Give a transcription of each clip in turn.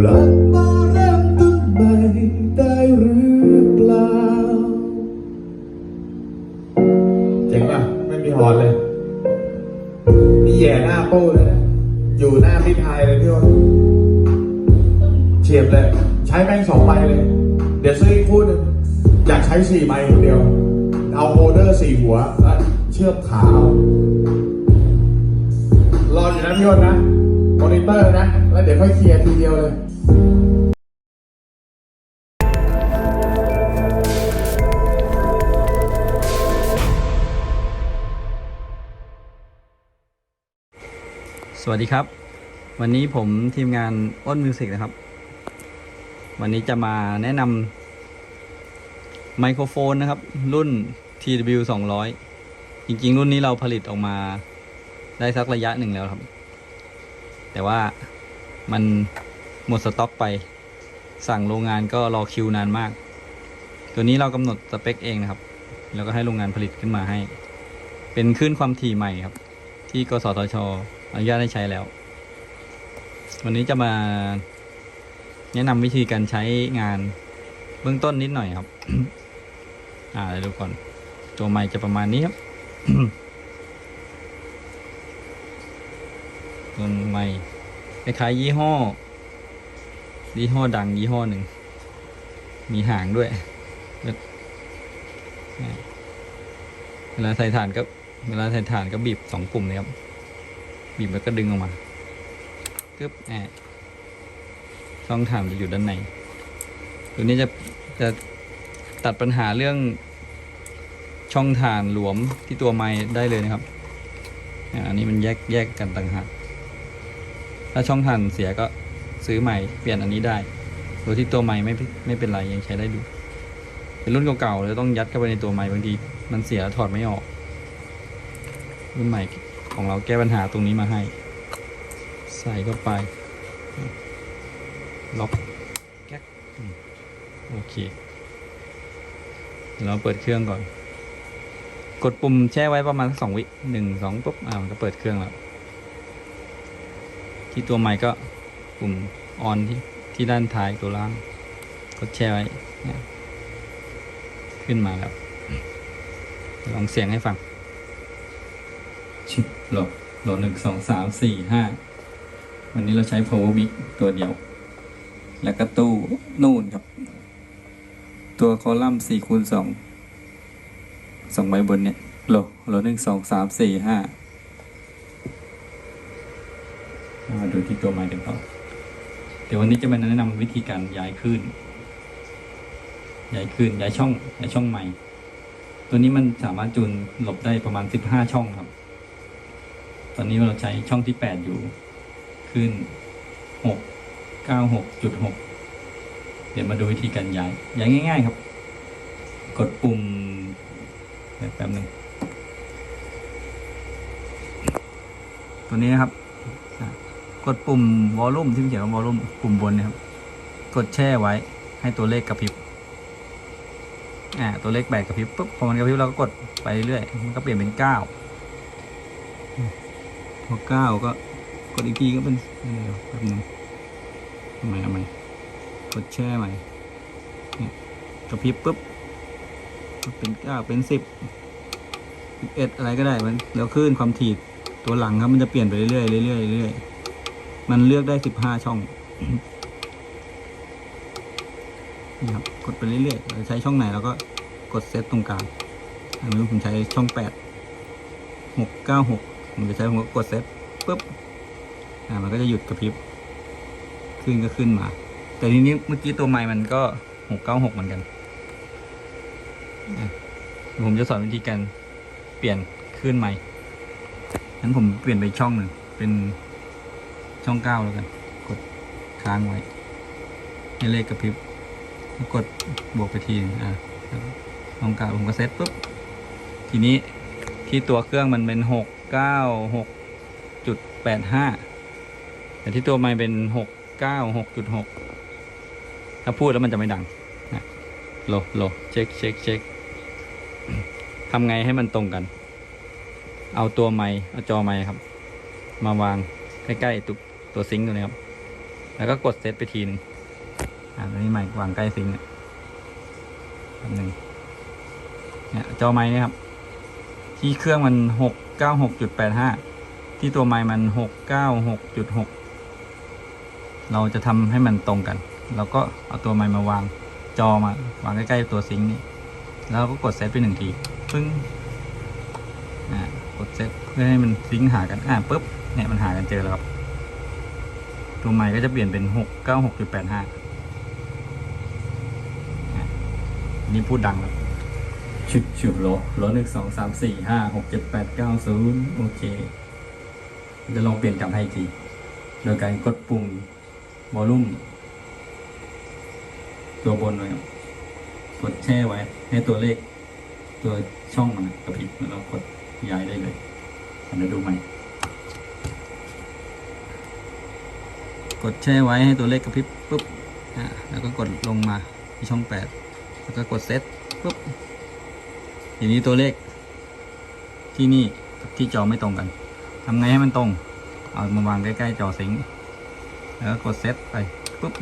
กลับมาเริ่มต้นใหม่ได้หรือเปล่า เจ๋งป่ะ ไม่มีฮอนเลย นี่แย่หน้าโป้เลยนะอยู่หน้าพี่ไทยเลยพี่ว่าเฉียบเลย ใช้แม่งสองใบเลย เดี๋ยวซื้ออีกคู่หนึ่งอยากใช้สี่ใบคนเดียว เอาโฮลเดอร์สี่หัวแล้วเชือมขาเอารออยู่นะพี่อ้นนะ มอนิเตอร์นะ แล้วเดี๋ยวค่อยเคลียร์ทีเดียวเลยสวัสดีครับ วันนี้ผมทีมงานอ้นมิวสิกนะครับ วันนี้จะมาแนะนำไมโครโฟนนะครับ รุ่น TW 200 จริง ๆ รุ่นนี้เราผลิตออกมาได้สักระยะหนึ่งแล้วครับ แต่ว่ามันหมดสต็อกไป สั่งโรงงานก็รอคิวนานมาก ตัวนี้เรากำหนดสเปคเองนะครับ แล้วก็ให้โรงงานผลิตขึ้นมาให้ เป็นคลื่นความถี่ใหม่ครับ ที่กสทช อนุญาตให้ใช้แล้ว วันนี้จะมาแนะนำวิธีการใช้งานเบื้องต้นนิดหน่อยครับ อ่าเดี๋ยวดูก่อน ตัวไม้จะประมาณนี้ครับ ตัวไม้คล้ายๆยี่ห้อ ยี่ห้อดังยี่ห้อหนึ่ง มีหางด้วยเวลาใส่ถ่านก็ เวลาใส่ถ่านก็บีบสองปุ่มเลยครับ บีบแล้วก็ดึงออกมาตึ๊บแอบช่องถานจะอยู่ด้านใน ตัวนี้จะจะตัดปัญหาเรื่องช่องถ่านหลวมที่ตัวไม้ได้เลยนะครับ อันนี้มันแยกแยกกันต่างหาก ถ้าช่องถ่านเสียก็ซื้อใหม่เปลี่ยนอันนี้ได้โดยที่ตัวไม้ไม่ไม่เป็นไรยังใช้ได้ดูเป็นรุ่นเก่าๆเลยต้องยัดเข้าไปในตัวไม้บางทีมันเสียถอดไม่ออก รุ่นใหม่ของเราแก้ปัญหาตรงนี้มาให้ ใส่เข้าไปล็อกแก๊กโอเคเดี๋ยวเราเปิดเครื่องก่อน กดปุ่มแช่ไว้ประมาณสักสองวิหนึ่งสองปุ๊บอ่ามันก็เปิดเครื่องแล้ว ที่ตัวใหม่ก็ปุ่มออนที่ที่ด้านท้ายตัวล่างกดแช่ไว้ขึ้นมาแล้วลองเสียงให้ฟัง ชิบโหลดโหลดหนึ่งสองสามสี่ห้าวันนี้เราใช้ power mic ตัวเดียว แล้วก็ตู้นู่นครับ ตัวคอลัมน์สี่คูณสองสองใบบนเนี่ยโหลดโหลดหนึ่งสองสามสี่ห้าาดูที่ตัวใหม่กันต่อเดี๋ยววันนี้จะมาแนะนำวิธีการย้ายคลื่นย้ายคลื่นย้ายช่องย้ายช่องใหม่ ตัวนี้มันสามารถจูนหลบได้ประมาณสิบห้าช่องครับ ตอนนี้เราใช้ช่องที่แปดอยู่ขึ้นหกเก้าหกจุดหกเดี๋ยวมาดูวิธีการย้ายย้ายง่าย ๆ ครับ กดปุ่มแป๊บหนึ่งตัวนี้นะครับ กดปุ่มวอลลุ่มที่มันเขียนว่าวอลลุ่มปุ่มบนนะครับ กดแช่ไว้ให้ตัวเลขกระพริบอ่าตัวเลขแปดกระพริบปุ๊บพอมันกระพริบเราก็กดไปเรื่อยมันก็เปลี่ยนเป็นเก้าพอเก้าก็กดอีกทีก็เป็นเดี๋ยวแป๊บนึงทำไมทำไมกดแช่ใหม่เนี่ยกระพริบปุ๊บก็เป็นเก้าเป็นสิบสิบเอ็ดอะไรก็ได้มันแล้วขึ้นความถี่ตัวหลังครับมันจะเปลี่ยนไปเรื่อยๆเรื่อยๆเรื่อยๆ มันเลือกได้สิบห้าช่องนี่ครับกดไปเรื่อยๆเราใช้ช่องไหนเราก็กดเซตตรงกลางอันนี้ผมใช้ช่องแปดหกเก้าหกผมจะใช้ผมก็กดเซตปุ๊บอ่ามันก็จะหยุดกระพริบขึ้นก็ขึ้นมา แต่ทีนี้เมื่อกี้ตัวไม้มันก็หกเก้าหกเหมือนกันผมจะสอนวิธีการเปลี่ยนขึ้นไม้งั้นผมเปลี่ยนไปช่องหนึ่งเป็น ช่องเก้าแล้วกัน กดค้างไว้ให้เลขกระพริบกดบวกไปทีหนึงอ่าช่องเก้าผมก็เซตปุ๊บ ทีนี้ที่ตัวเครื่องมันเป็นหกเก้าหกจุดแปดห้าแต่ที่ตัวไม้เป็นหกเก้าหกจุดหกถ้าพูดแล้วมันจะไม่ดังนะโลโลเช็คเช็คเช็คทำไงให้มันตรงกัน เอาตัวไม้เอาจอไม้ครับ มาวางใกล้ๆตัว ตัวซิงค์ตัวนี้ครับ แล้วก็กดเซตไปทีหนึ่งอ่าตัวนี้ใหม่วางใกล้ซิงค์เนี่ยแป๊บหนึ่งเนี่ยจอไม้เนี่ยครับ ที่เครื่องมันหกเก้าหกจุดแปดห้าที่ตัวไม้มันหกเก้าหกจุดหกเราจะทำให้มันตรงกัน เราก็เอาตัวไม้มาวางจอมาวางใกล้ๆตัวซิงค์นี่แล้วก็กดเซตไปหนึ่งทีปึ้งอ่ากดเซตเพื่อให้มันซิงค์หากันอ่าปุ๊บเนี่ยมันหากันเจอแล้วครับ ตัวใหม่ก็จะเปลี่ยนเป็นหกเก้าหกจุดแปดห้านี่พูดดังแล้วชุดชุดโลโลหนึ่งสองสามสี่ห้าหกเจ็ดแปดเก้าศูนย์โอเคจะลองเปลี่ยนกลับให้อีกที โดยการกดปุ่มวอลลุ่ม ตัวบนไว้กดแช่ไว้ ให้ตัวเลข ตัวช่องมันกระพริบแล้วเรากดย้ายได้เลยอันนี้ดูใหม่ กดแช่ไว้ให้ตัวเลขกระพริบปุ๊บแล้วก็กดลงมาที่ช่องแปดแล้วก็กดเซตปุ๊บทีนี้ตัวเลข ที่นี่กับที่จอไม่ตรงกันทำไงให้มันตรง เอามาวางใกล้ๆจอซิงแล้วก็กดเซตไปปุ๊บ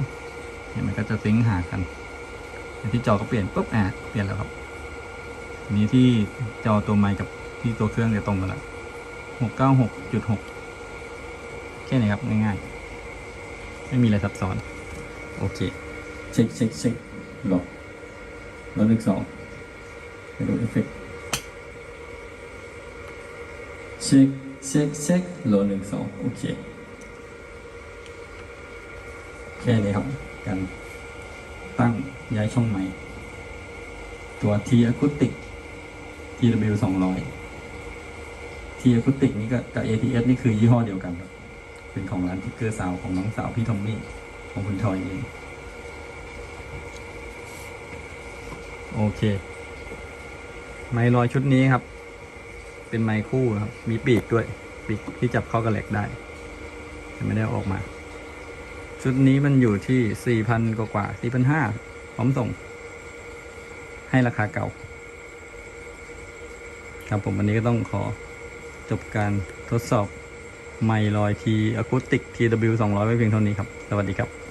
เนี่ยมันก็จะซิงหากันที่จอก็เปลี่ยนปุ๊บอ่าเปลี่ยนแล้วครับนี้ที่จอตัวไมค์กับที่ตัวเครื่องจะตรงกันล้วหกเก้าหกจุดหกแค่นี้ครับ ง่ายๆ ไม่มีอะไรซับซ้อน โอเค เช็คเช็คเช็คหลบลบเลขสองไปดูเอฟเฟกต์เช็คเช็คเช็คโหลดหนึ่งสองโอเค แค่นี้ครับการตั้งย้ายช่องใหม่ ตัว T Acoustic TW สองร้อย T Acoustic นี่ก็กับ ATS นี่คือยี่ห้อเดียวกันครับ เป็นของร้านทิกเกอร์สาวของน้องสาวพี่ทอมมี่ของคุณทอยเอง โอเค ไมค์ลอยชุดนี้ครับ เป็นไมค์คู่ครับ มีปีกด้วย ปีกที่จับเข้ากับเหล็กได้แต่ไม่ได้ออกมา ชุดนี้มันอยู่ที่สี่พันกว่าสี่พันห้าพร้อมส่ง ให้ราคาเก่า ครับผมวันนี้ก็ต้องขอจบการทดสอบ ไม่ลอยทีอะคูติก TW 200 ไว้เพียงเท่านี้ครับ สวัสดีครับ